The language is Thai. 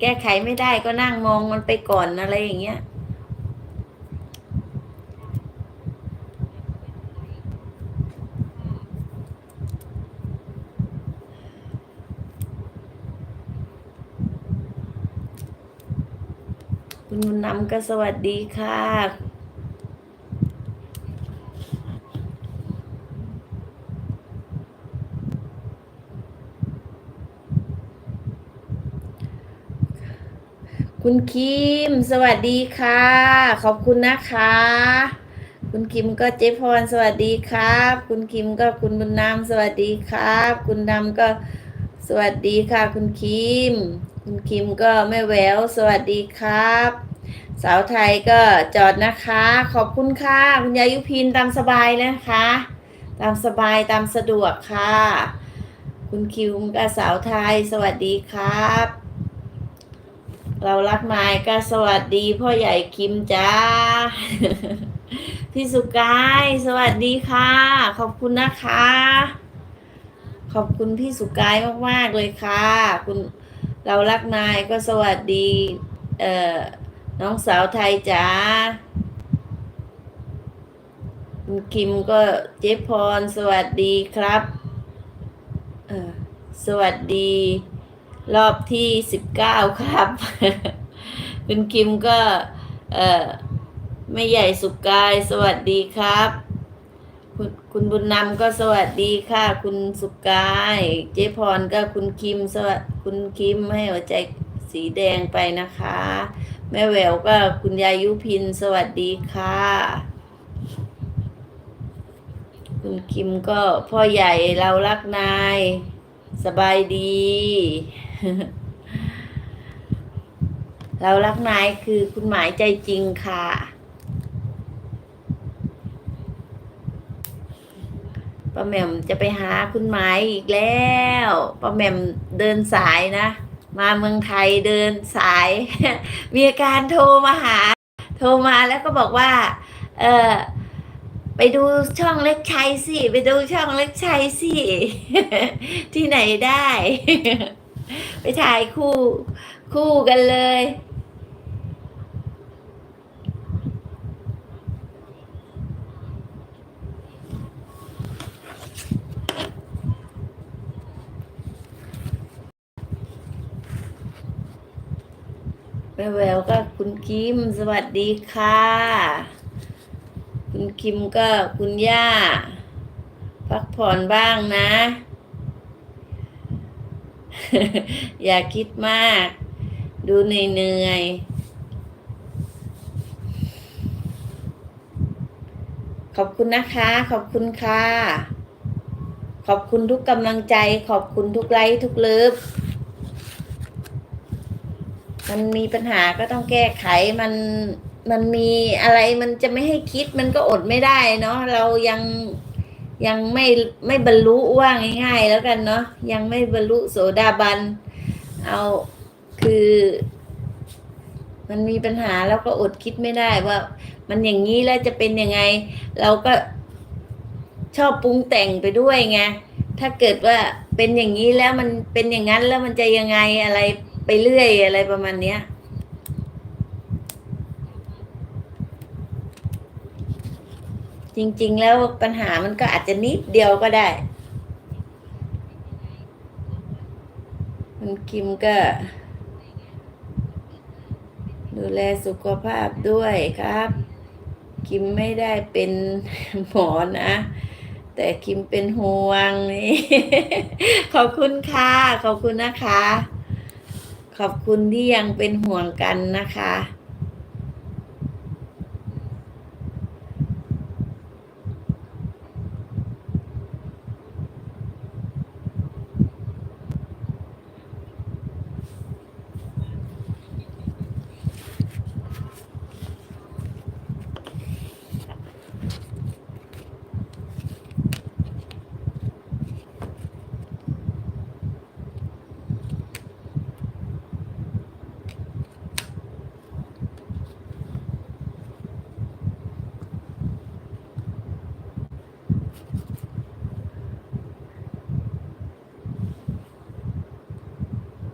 แก้ไขไม่ได้ก็นั่งมองมันไปก่อนอะไรอย่างเงี้ย คุณบุญนำก็สวัสดีค่ะ คุณคิม สวัสดีค่ะ ขอบคุณนะคะ คุณคิมก็เจพรสวัสดีครับ คุณคิมก็คุณบุญนำสวัสดีครับ คุณนำก็สวัสดีค่ะ คุณคิม คุณคิมก็แม่แววสวัสดีครับ สาวไทยก็จอดนะคะ ขอบคุณค่ะ คุณยายุพินตามสบายนะคะ ตามสบายตามสะดวกค่ะ คุณคิวก็สาวไทยสวัสดีครับ เรารักไม้ก็สวัสดีพ่อใหญ่คิมจ้า พี่สุกายสวัสดีค่ะ ขอบคุณนะคะ ขอบคุณพี่สุกายมากๆเลยค่ะ คุณเรารักนายก็สวัสดี เอ่อ น้องสาวไทยจ้าคุณคิมก็เจพรสวัสดีครับ เออสวัสดี รอบที่สิบเก้าครับ คุณคิมก็เออไม่ใหญ่สุกกายสวัสดีครับ คุณคุณบุญนำก็สวัสดีค่ะ คุณสุกกาย เจ๊พรก็คุณคิมสวัสคุณคิมให้หัวใจสีแดงไปนะคะ แม่แววก็คุณยายุพินสวัสดีค่ะ คุณคิมก็พ่อใหญ่เรารักนาย สบายดี เรารักนายคือคุณหมายใจจริงค่ะ ป้าแหม่มจะไปหาคุณหมายอีกแล้ว ป้าแหม่มเดินสายนะ มาเมืองไทยเดินสาย มีอาการโทรมาหา โทรมาแล้วก็บอกว่า เออไปดูช่องเล็กชัยสิ ไปดูช่องเล็กชัยสิ ที่ไหนได้ ไปถ่ายคู่ คู่กันเลย แววแววก็คุณคิม สวัสดีค่ะ คุณคิมก็คุณย่า พักผ่อนบ้างนะ อย่าคิดมาก ดูเหนื่อยๆขอบคุณนะคะ ขอบคุณค่ะ ขอบคุณทุกกำลังใจ ขอบคุณทุกไลค์ทุกเลิฟมันมีปัญหาก็ต้องแก้ไขมันมันมีอะไรมันจะไม่ให้คิดมันก็อดไม่ได้เนาะเรายัง ยังไม่ไม่บรรลุว่าง่ายๆแล้วกันเนาะยังไม่บรรลุโสดาบัน เอาคือ มันมีปัญหาแล้วก็อดคิดไม่ได้ว่า มันอย่างนี้แล้วจะเป็นยังไง เราก็ชอบปรุงแต่งไปด้วยไงถ้าเกิดว่าเป็นอย่างนี้แล้วมันเป็นอย่างนั้นแล้วมันจะยังไงอะไรไปเรื่อยอะไรประมาณเนี้ย จริง ๆ แล้วปัญหามันก็อาจจะนิดเดียวก็ได้คุณคิมก็ ดูแลสุขภาพด้วยครับคิมไม่ได้เป็นหมอนะ แต่คิมเป็นห่วงนี่ขอบคุณค่ะ ขอบคุณนะคะ ขอบคุณที่ยังเป็นห่วงกันนะคะ